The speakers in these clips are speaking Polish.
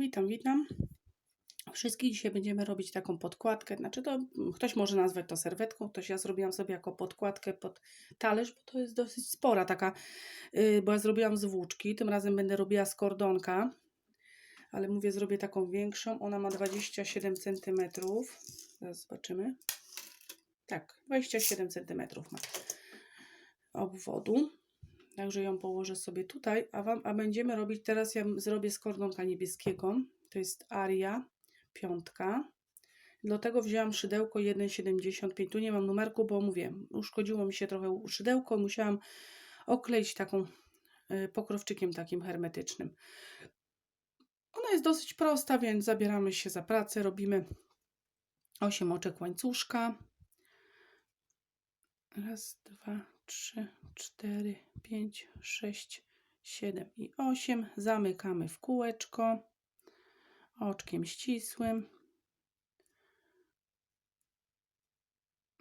Witam, witam. Wszystkich dzisiaj będziemy robić taką podkładkę. Znaczy to mm, ktoś może nazwać to serwetką, ktoś ja zrobiłam sobie jako podkładkę pod talerz, bo to jest dosyć spora taka, yy, bo ja zrobiłam z włóczki. Tym razem będę robiła z kordonka, ale mówię, zrobię taką większą. Ona ma 27 cm. Zaraz zobaczymy. Tak, 27 cm ma obwodu. Także ją położę sobie tutaj, a, wam, a będziemy robić teraz, ja zrobię z kordonka niebieskiego. To jest Aria, piątka. Do tego wzięłam szydełko 1,75. Tu nie mam numerku, bo mówię, uszkodziło mi się trochę szydełko. Musiałam okleić taką y, pokrowczykiem takim hermetycznym. Ona jest dosyć prosta, więc zabieramy się za pracę. Robimy 8 oczek łańcuszka. Raz, dwa, trzy, cztery, pięć, sześć, siedem i osiem. Zamykamy w kółeczko oczkiem ścisłym.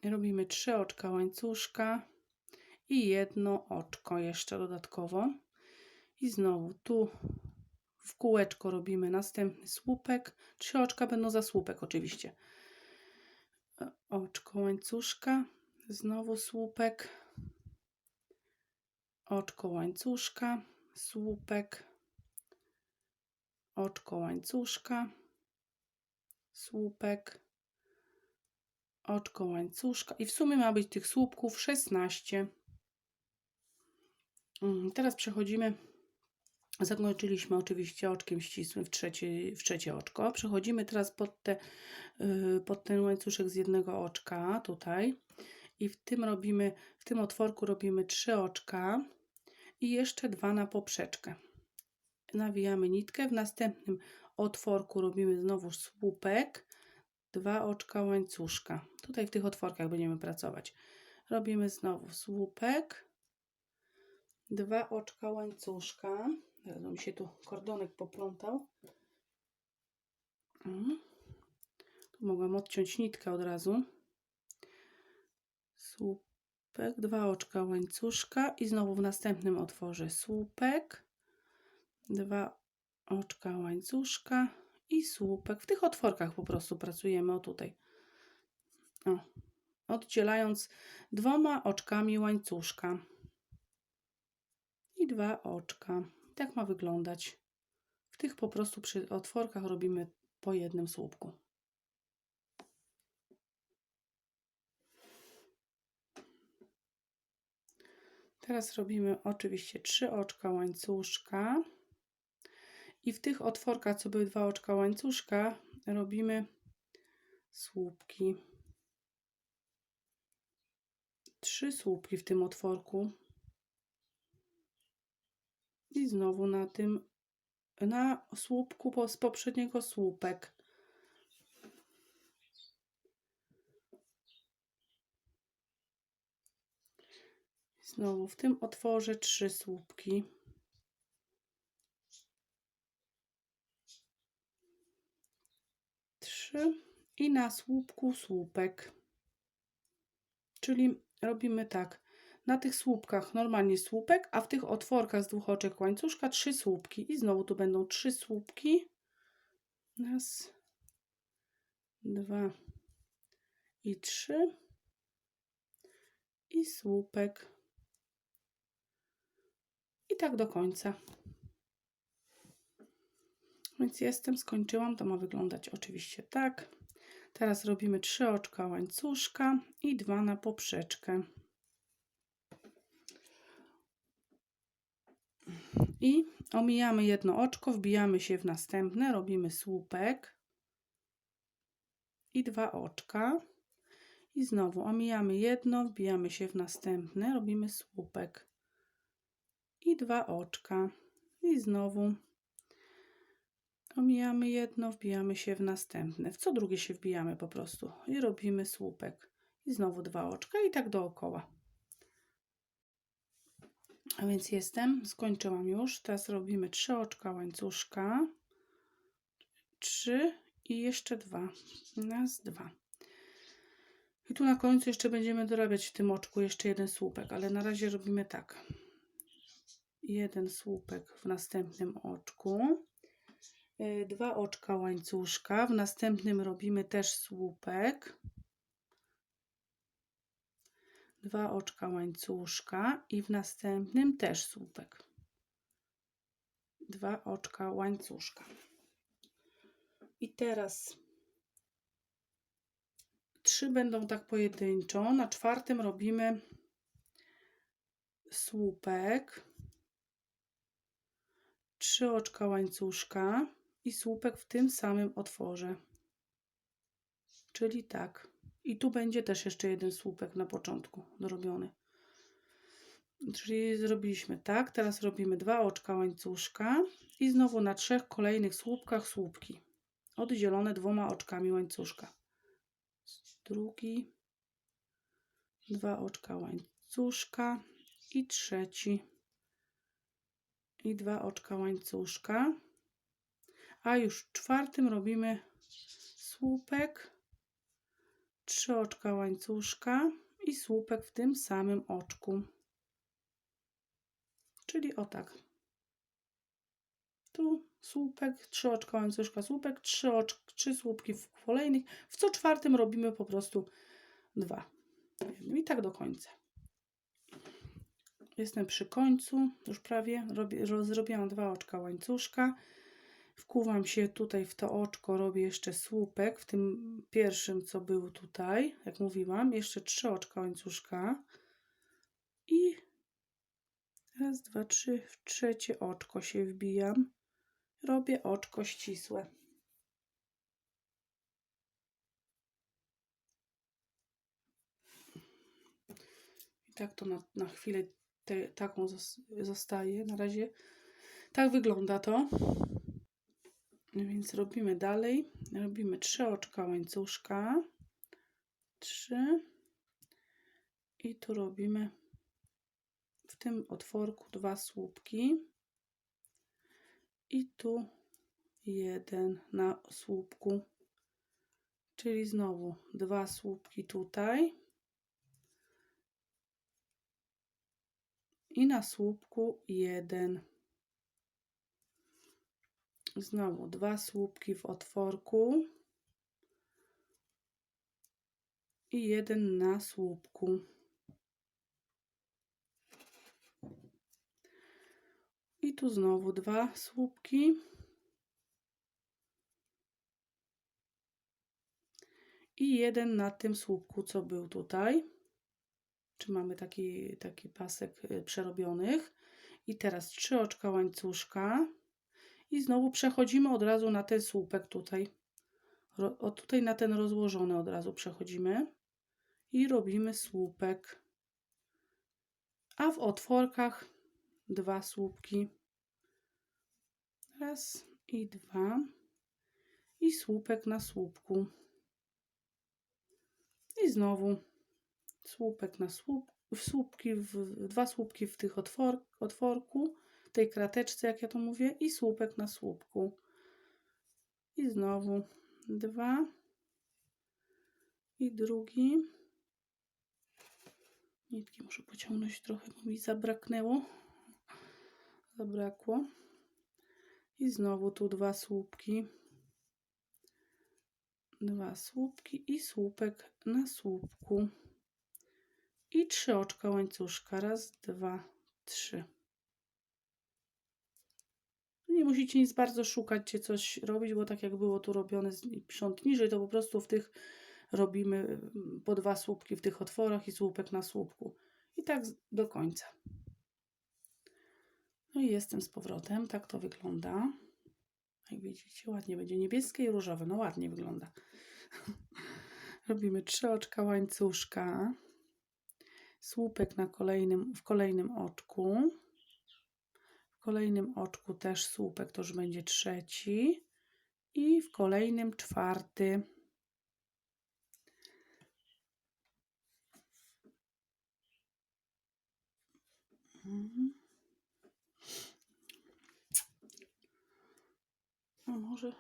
Robimy trzy oczka łańcuszka i jedno oczko jeszcze dodatkowo. I znowu tu w kółeczko robimy następny słupek. Trzy oczka będą za słupek oczywiście. Oczko łańcuszka, znowu słupek, oczko łańcuszka, słupek, oczko łańcuszka, słupek, oczko łańcuszka i w sumie ma być tych słupków 16. Mm, teraz przechodzimy, zakończyliśmy oczywiście oczkiem ścisłym w trzecie, w trzecie oczko. Przechodzimy teraz pod, te, y, pod ten łańcuszek z jednego oczka tutaj i w tym robimy, w tym otworku robimy trzy oczka i jeszcze dwa na poprzeczkę. Nawijamy nitkę, w następnym otworku robimy znowu słupek, dwa oczka łańcuszka. Tutaj w tych otworkach będziemy pracować. Robimy znowu słupek, dwa oczka łańcuszka. Teraz mi się tu kordonek poplątał. Tu mogłam odciąć nitkę od razu. Słupek, dwa oczka łańcuszka i znowu w następnym otworze słupek, dwa oczka łańcuszka i słupek. W tych otworkach po prostu pracujemy, o tutaj. O, oddzielając dwoma oczkami łańcuszka. I dwa oczka. Tak ma wyglądać. W tych po prostu przy otworkach robimy po jednym słupku. Teraz robimy oczywiście trzy oczka łańcuszka. I w tych otworkach, co były dwa oczka łańcuszka, robimy słupki. Trzy słupki w tym otworku. I znowu na tym, na słupku z poprzedniego słupek. Znowu w tym otworze trzy słupki. Trzy i na słupku słupek. Czyli robimy tak. Na tych słupkach normalnie słupek, a w tych otworkach z dwóch oczek łańcuszka trzy słupki. I znowu tu będą trzy słupki. Raz, dwa i trzy. I słupek. I tak do końca. Więc jestem, skończyłam. To ma wyglądać oczywiście tak. Teraz robimy trzy oczka łańcuszka i dwa na poprzeczkę. I omijamy jedno oczko, wbijamy się w następne, robimy słupek i dwa oczka. I znowu omijamy jedno, wbijamy się w następne, robimy słupek i dwa oczka. I znowu omijamy jedno, wbijamy się w następne. W co drugie się wbijamy po prostu i robimy słupek. I znowu dwa oczka i tak dookoła. A więc jestem, skończyłam już. Teraz robimy trzy oczka łańcuszka. Trzy i jeszcze dwa. Raz, dwa. I tu na końcu jeszcze będziemy dorabiać w tym oczku jeszcze jeden słupek, ale na razie robimy tak jeden słupek w następnym oczku. y, dwa oczka łańcuszka. W następnym robimy też słupek. Dwa oczka łańcuszka i w następnym też słupek. Dwa oczka łańcuszka. I teraz trzy będą tak pojedynczo. Na czwartym robimy słupek, trzy oczka łańcuszka i słupek w tym samym otworze. Czyli tak. I tu będzie też jeszcze jeden słupek na początku dorobiony. Czyli zrobiliśmy tak. Teraz robimy dwa oczka łańcuszka i znowu na trzech kolejnych słupkach słupki oddzielone dwoma oczkami łańcuszka. Drugi, dwa oczka łańcuszka i trzeci i dwa oczka łańcuszka. A już czwartym robimy słupek, trzy oczka łańcuszka i słupek w tym samym oczku. Czyli o tak. Tu słupek, trzy oczka łańcuszka, słupek, trzy, oczk, trzy słupki w kolejnych. W co czwartym robimy po prostu dwa. I tak do końca. Jestem przy końcu, już prawie. Robię, zrobiłam dwa oczka łańcuszka. Wkuwam się tutaj w to oczko, robię jeszcze słupek w tym pierwszym, co był tutaj, jak mówiłam. Jeszcze trzy oczka łańcuszka. I raz, dwa, trzy, w trzecie oczko się wbijam robię oczko ścisłe. I tak to na, na chwilę te, taką zostaje. Na razie tak wygląda to. Więc robimy dalej. Robimy trzy oczka łańcuszka. Trzy. I tu robimy w tym otworku dwa słupki i tu jeden na słupku, czyli znowu dwa słupki tutaj i na słupku jeden. Znowu dwa słupki w otworku i jeden na słupku. I tu znowu dwa słupki. I jeden na tym słupku, co był tutaj. Czy mamy taki, taki pasek y, przerobionych. I teraz trzy oczka łańcuszka. I znowu przechodzimy od razu na ten słupek tutaj. O, tutaj na ten rozłożony od razu przechodzimy. I robimy słupek. A w otworkach dwa słupki. Raz i dwa. I słupek na słupku. I znowu słupek na słup, w słupki, w, dwa słupki w tych otwor, otworku, tej krateczce, jak ja to mówię, i słupek na słupku. I znowu dwa i drugi. Nitki muszę pociągnąć trochę, bo mi zabraknęło zabrakło. I znowu tu dwa słupki. Dwa słupki i słupek na słupku. I trzy oczka łańcuszka. Raz, dwa, trzy. Nie musicie nic bardzo szukać, gdzie coś robić, bo tak jak było tu robione prząt niżej, to po prostu w tych robimy mm, po dwa słupki w tych otworach i słupek na słupku. I tak do końca. No i jestem z powrotem. Tak to wygląda. Jak widzicie, ładnie będzie niebieskie i różowe. No ładnie wygląda. Robimy trzy oczka łańcuszka. Słupek na kolejnym, w kolejnym oczku. W kolejnym oczku też słupek, to już będzie trzeci. I w kolejnym czwarty. Mhm. Może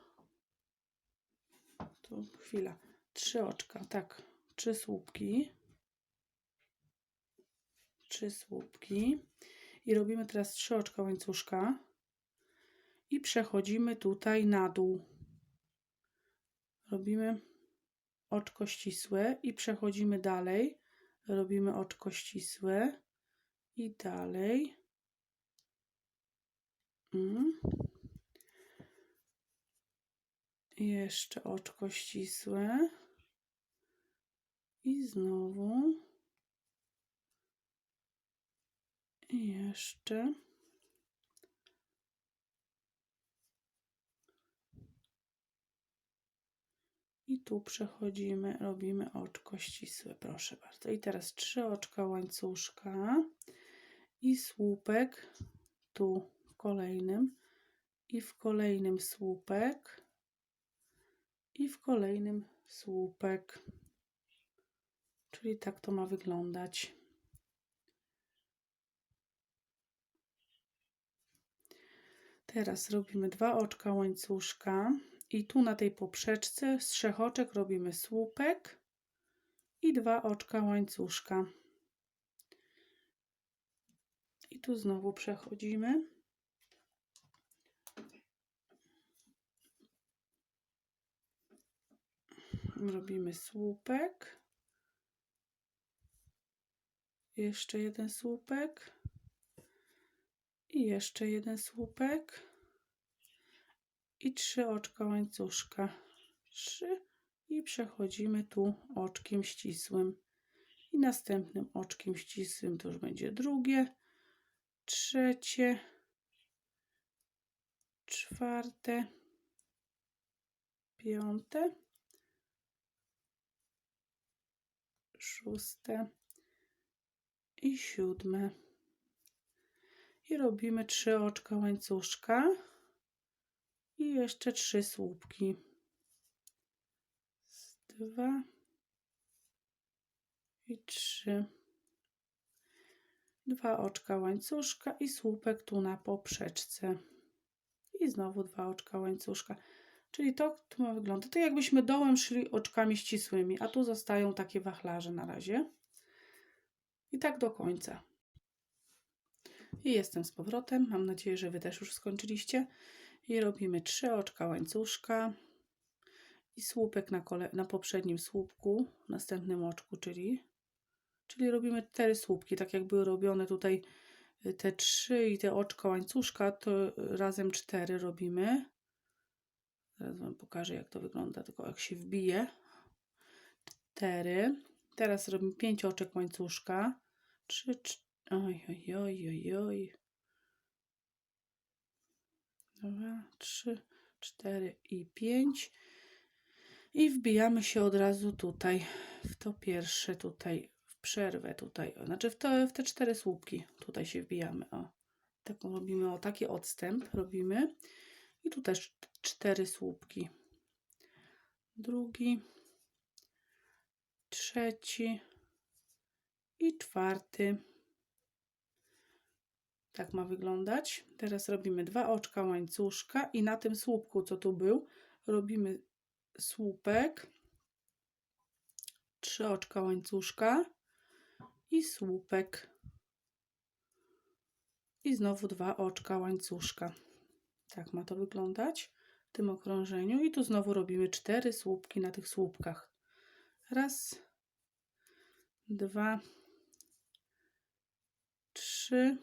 to chwila. Trzy oczka, tak. Trzy słupki. Trzy słupki. I robimy teraz trzy oczka łańcuszka. i przechodzimy tutaj na dół. Robimy oczko ścisłe i przechodzimy dalej. Robimy oczko ścisłe i dalej. Mm. Jeszcze oczko ścisłe. I znowu. I jeszcze. I tu przechodzimy, robimy oczko ścisłe, proszę bardzo. I teraz trzy oczka łańcuszka i słupek tu w kolejnym i w kolejnym słupek i w kolejnym słupek. Czyli tak to ma wyglądać. Teraz robimy dwa oczka łańcuszka i tu na tej poprzeczce z trzech oczek robimy słupek i dwa oczka łańcuszka. I tu znowu przechodzimy. Robimy słupek. Jeszcze jeden słupek. I jeszcze jeden słupek. I trzy oczka łańcuszka. Trzy. I przechodzimy tu oczkiem ścisłym. I następnym oczkiem ścisłym to już będzie drugie, trzecie, czwarte, piąte, szóste. I siódme. I robimy trzy oczka łańcuszka i jeszcze trzy słupki. Dwa i trzy. Dwa oczka łańcuszka i słupek tu na poprzeczce. I znowu dwa oczka łańcuszka. Czyli to tu ma wyglądać. To jakbyśmy dołem szli oczkami ścisłymi, a tu zostają takie wachlarze na razie. I tak do końca. I jestem z powrotem. Mam nadzieję, że Wy też już skończyliście i robimy trzy oczka łańcuszka i słupek na, kole, na poprzednim słupku, następnym oczku, czyli, czyli robimy cztery słupki, tak jak były robione tutaj y, te trzy i te oczka łańcuszka, to razem cztery robimy. Zaraz Wam pokażę, jak to wygląda, tylko jak się wbije. Cztery. Teraz robimy pięć oczek łańcuszka. Trzy, oj, oj, oj, oj. Dwa, trzy, cztery i pięć. I wbijamy się od razu tutaj, w to pierwsze tutaj, w przerwę tutaj, znaczy w, to, w te cztery słupki tutaj się wbijamy, o. Taką robimy, o taki odstęp robimy. I tu też cztery słupki. Drugi, trzeci i czwarty. Tak ma wyglądać. Teraz robimy dwa oczka łańcuszka i na tym słupku, co tu był, robimy słupek, trzy oczka łańcuszka i słupek. I znowu dwa oczka łańcuszka. Tak ma to wyglądać w tym okrążeniu. I tu znowu robimy cztery słupki na tych słupkach. Raz, dwa, trzy,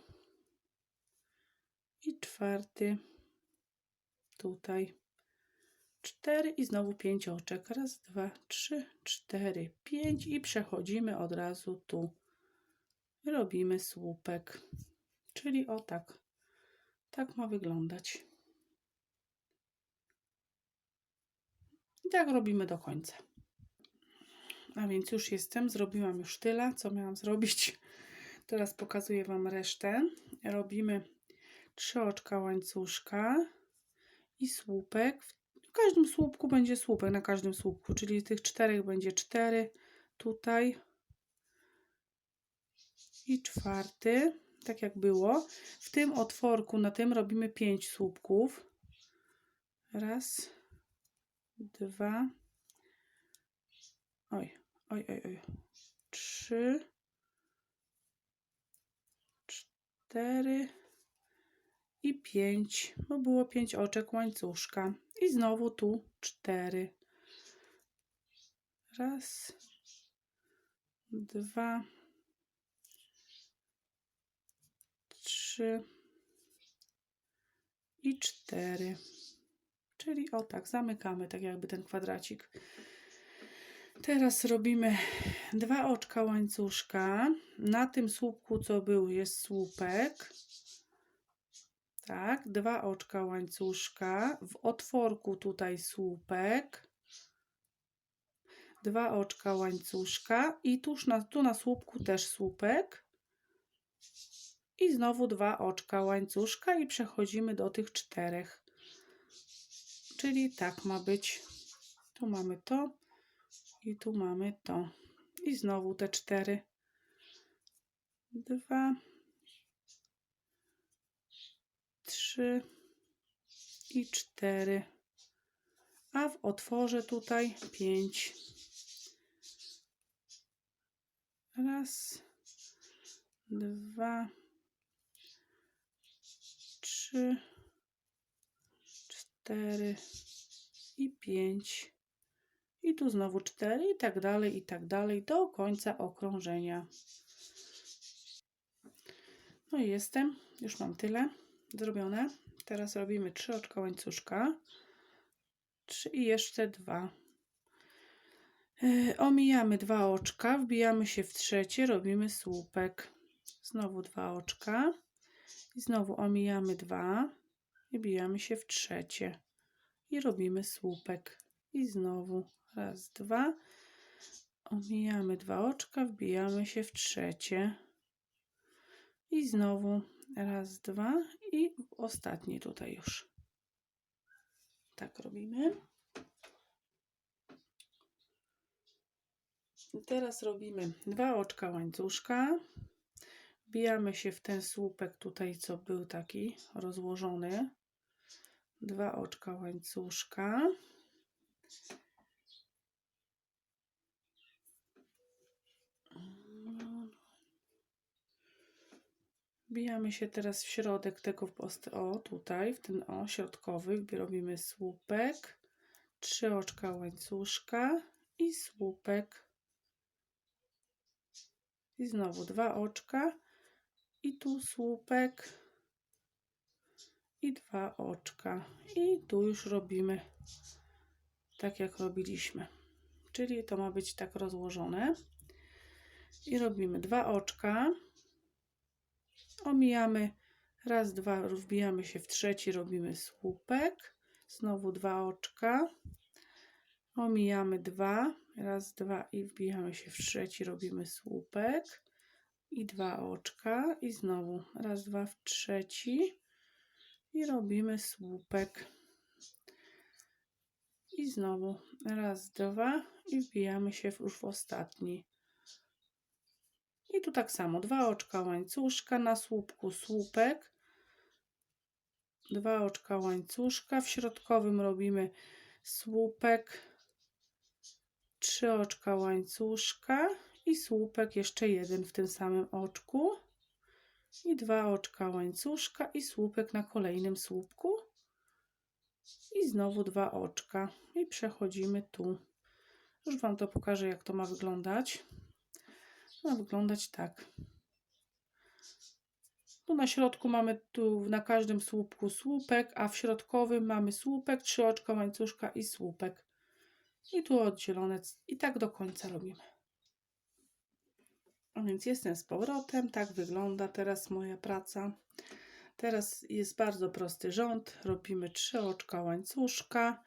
i czwarty tutaj cztery i znowu pięć oczek. Raz, dwa, trzy, cztery, pięć i przechodzimy od razu tu. Robimy słupek. Czyli o tak. Tak ma wyglądać. I tak robimy do końca. A więc już jestem, zrobiłam już tyle, co miałam zrobić. Teraz pokazuję Wam resztę. Robimy trzy oczka łańcuszka i słupek. W każdym słupku będzie słupek, na każdym słupku, czyli tych czterech będzie cztery tutaj i czwarty, tak jak było. W tym otworku, na tym robimy pięć słupków. Raz, dwa, oj, oj, oj, oj, trzy, cztery, i 5, bo było 5 oczek łańcuszka. I znowu tu 4. Raz, dwa, trzy i cztery. Czyli o tak, zamykamy tak jakby ten kwadracik. Teraz robimy dwa oczka łańcuszka. Na tym słupku, co był, jest słupek. Tak, dwa oczka łańcuszka. W otworku tutaj słupek. Dwa oczka łańcuszka i tuż na, tu na słupku też słupek. I znowu dwa oczka łańcuszka i przechodzimy do tych czterech. Czyli tak ma być. Tu mamy to i tu mamy to. I znowu te cztery. Dwa, trzy i cztery. A w otworze tutaj pięć. Raz, dwa, trzy, cztery i pięć. I tu znowu cztery i tak dalej, i tak dalej do końca okrążenia. No i jestem. Już mam tyle zrobione. Teraz robimy trzy oczka łańcuszka. Trzy i jeszcze dwa. Yy, omijamy dwa oczka, wbijamy się w trzecie, robimy słupek. Znowu dwa oczka. I znowu omijamy dwa i wbijamy się w trzecie. I robimy słupek. I znowu raz, dwa. Omijamy dwa oczka, wbijamy się w trzecie. I znowu raz, dwa i ostatni tutaj już. Tak robimy. I teraz robimy dwa oczka łańcuszka. Wbijamy się w ten słupek tutaj, co był taki rozłożony. Dwa oczka łańcuszka. Wbijamy się teraz w środek tego, o tutaj, w ten o środkowy, robimy słupek, trzy oczka łańcuszka i słupek. I znowu dwa oczka i tu słupek i dwa oczka. I tu już robimy tak jak robiliśmy. Czyli to ma być tak rozłożone. I robimy dwa oczka omijamy. Raz, dwa, wbijamy się w trzeci, robimy słupek, znowu dwa oczka, omijamy dwa, raz, dwa i wbijamy się w trzeci, robimy słupek. I dwa oczka. I znowu raz, dwa w trzeci. I robimy słupek. I znowu raz, dwa i wbijamy się już w ostatni i tu tak samo, dwa oczka łańcuszka, na słupku słupek, dwa oczka łańcuszka, w środkowym robimy słupek, trzy oczka łańcuszka i słupek jeszcze jeden w tym samym oczku. I dwa oczka łańcuszka i słupek na kolejnym słupku. I znowu dwa oczka. I przechodzimy tu. Już Wam to pokażę, jak to ma wyglądać ma wyglądać tak. Tu na środku mamy tu na każdym słupku słupek, a w środkowym mamy słupek, trzy oczka łańcuszka i słupek. I tu oddzielone i tak do końca robimy. A więc jestem z powrotem, tak wygląda teraz moja praca. Teraz jest bardzo prosty rząd. Robimy trzy oczka łańcuszka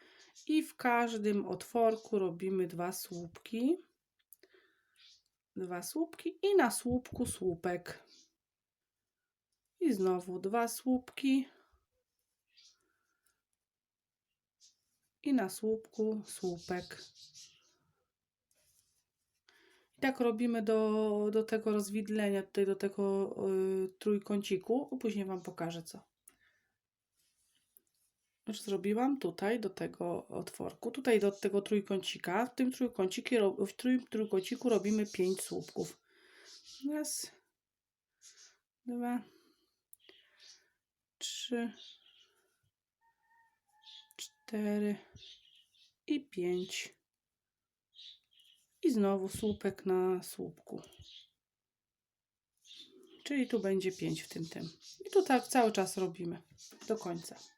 i w każdym otworku robimy dwa słupki dwa słupki i na słupku słupek. I znowu dwa słupki. I na słupku słupek. I tak robimy do, do tego rozwidlenia, tutaj do tego y, trójkąciku. Później Wam pokażę co zrobiłam tutaj do tego otworku, tutaj do tego trójkącika. W tym trójkąciku, w trój, trójkąciku robimy 5 słupków. Raz, dwa, trzy, cztery i pięć. I znowu słupek na słupku. Czyli tu będzie 5 w tym tym. I tu tak cały czas robimy do końca.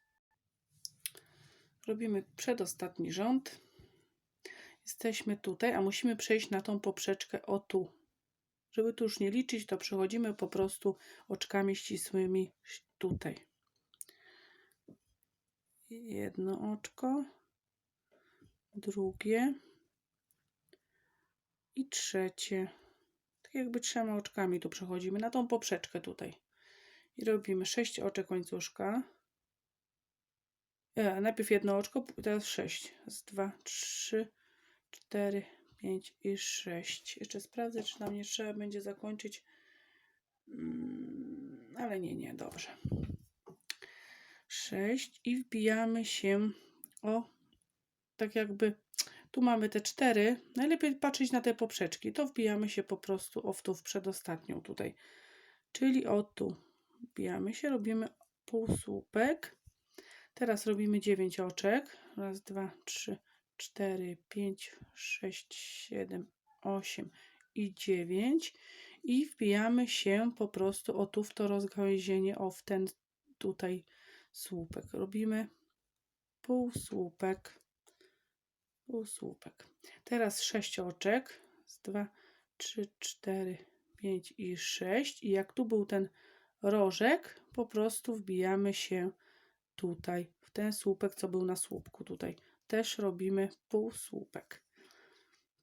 Robimy przedostatni rząd. Jesteśmy tutaj, a musimy przejść na tą poprzeczkę o tu. Żeby tu już nie liczyć, to przechodzimy po prostu oczkami ścisłymi tutaj. Jedno oczko, drugie i trzecie. Tak jakby trzema oczkami tu przechodzimy na tą poprzeczkę tutaj. I robimy 6 oczek łańcuszka. E, najpierw jedno oczko, teraz 6. Raz, dwa, trzy, cztery, pięć i sześć. Jeszcze sprawdzę, czy nam nie trzeba będzie zakończyć. Mm, ale nie, nie, dobrze. 6 i wbijamy się o tak jakby tu mamy te cztery. Najlepiej patrzeć na te poprzeczki. To wbijamy się po prostu o w tu w przedostatnią tutaj. Czyli o tu. Wbijamy się, robimy półsłupek. Teraz robimy 9 oczek. Raz, dwa, trzy, cztery, pięć, sześć, siedem, osiem i dziewięć. I wbijamy się po prostu o tu w to rozgałęzienie, o w ten tutaj słupek. Robimy półsłupek półsłupek. Teraz sześć oczek. Z dwa, trzy, cztery, pięć i sześć. I jak tu był ten rożek, po prostu wbijamy się tutaj, w ten słupek, co był na słupku tutaj. Też robimy półsłupek.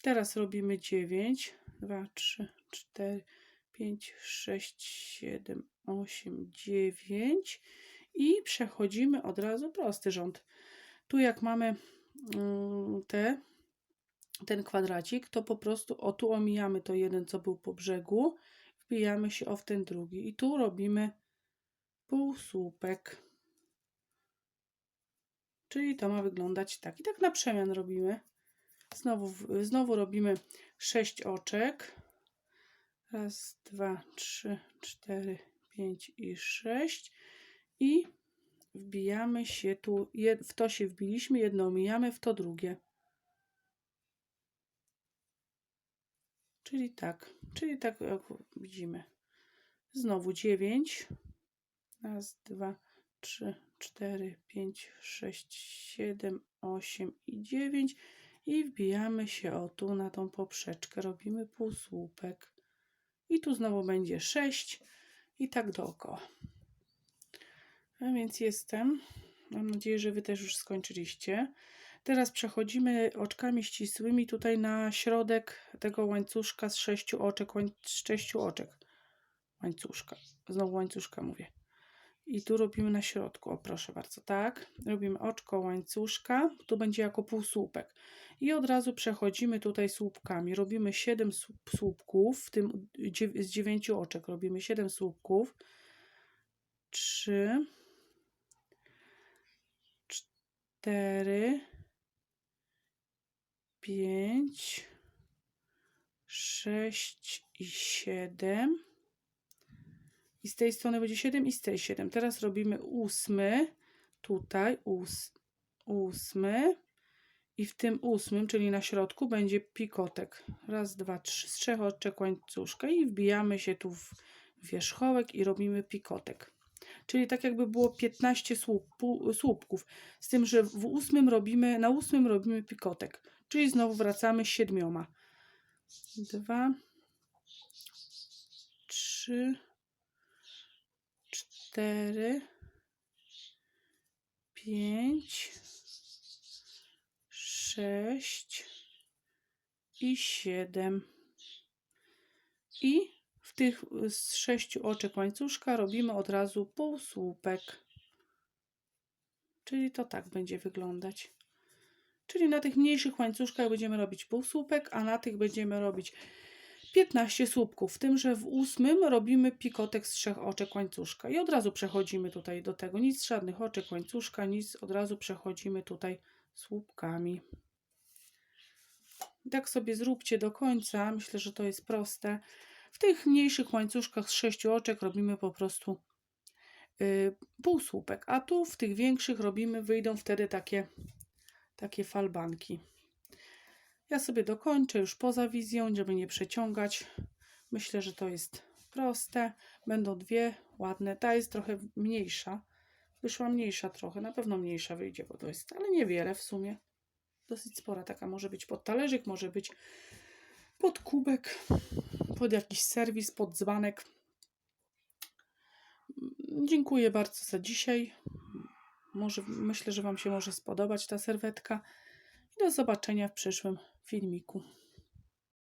Teraz robimy 9, 2, 3, 4, 5, 6, 7, 8, 9 i przechodzimy od razu prosty rząd. Tu jak mamy Mm, te, ten kwadracik, to po prostu o tu omijamy to jeden, co był po brzegu, wbijamy się o w ten drugi i tu robimy półsłupek. Czyli to ma wyglądać tak. I tak na przemian robimy. Znowu, znowu robimy 6 oczek. Raz, dwa, trzy, cztery, pięć i sześć. I wbijamy się tu, w to się wbiliśmy, jedno omijamy, w to drugie. Czyli tak, czyli tak jak widzimy. Znowu 9. Raz, dwa, trzy, cztery, pięć, sześć, siedem, osiem i dziewięć. I wbijamy się o tu na tą poprzeczkę. Robimy półsłupek. I tu znowu będzie 6 i tak dookoła. A więc jestem. Mam nadzieję, że Wy też już skończyliście. Teraz przechodzimy oczkami ścisłymi tutaj na środek tego łańcuszka z sześciu oczek, z sześciu oczek łańcuszka. Znowu łańcuszka mówię. I tu robimy na środku, o proszę bardzo, tak. Robimy oczko łańcuszka, tu będzie jako półsłupek. I od razu przechodzimy tutaj słupkami. Robimy 7 słupków, w tym z 9 oczek robimy 7 słupków. 3 cztery, pięć, sześć i siedem. I z tej strony będzie 7 i z tej 7. Teraz robimy ósmy, tutaj ós, ósmy i w tym ósmym, czyli na środku będzie pikotek. Raz, dwa, trzy, z trzech oczek łańcuszka i wbijamy się tu w wierzchołek i robimy pikotek czyli tak jakby było 15 słup, słupków. Z tym, że w ósmym robimy, na ósmym robimy pikotek, czyli znowu wracamy siedmioma. Dwa, trzy, cztery, pięć, sześć i siedem. I w tych z sześciu oczek łańcuszka robimy od razu półsłupek. Czyli to tak będzie wyglądać. Czyli na tych mniejszych łańcuszkach będziemy robić półsłupek, a na tych będziemy robić 15 słupków. W tym, że w ósmym robimy pikotek z trzech oczek łańcuszka. I od razu przechodzimy tutaj do tego. Nic żadnych oczek łańcuszka, nic. Od razu przechodzimy tutaj słupkami. Tak sobie zróbcie do końca. Myślę, że to jest proste. W tych mniejszych łańcuszkach z sześciu oczek robimy po prostu y, półsłupek, a tu w tych większych robimy, wyjdą wtedy takie, takie falbanki. Ja sobie dokończę już poza wizją, żeby nie przeciągać. Myślę, że to jest proste. Będą dwie ładne. Ta jest trochę mniejsza. Wyszła mniejsza trochę, na pewno mniejsza wyjdzie, bo to jest, ale niewiele w sumie. Dosyć spora taka może być pod talerzyk, może być pod kubek, pod jakiś serwis, pod dzbanek. Dziękuję bardzo za dzisiaj. Może, myślę, że Wam się może spodobać ta serwetka. I do zobaczenia w przyszłym firmico.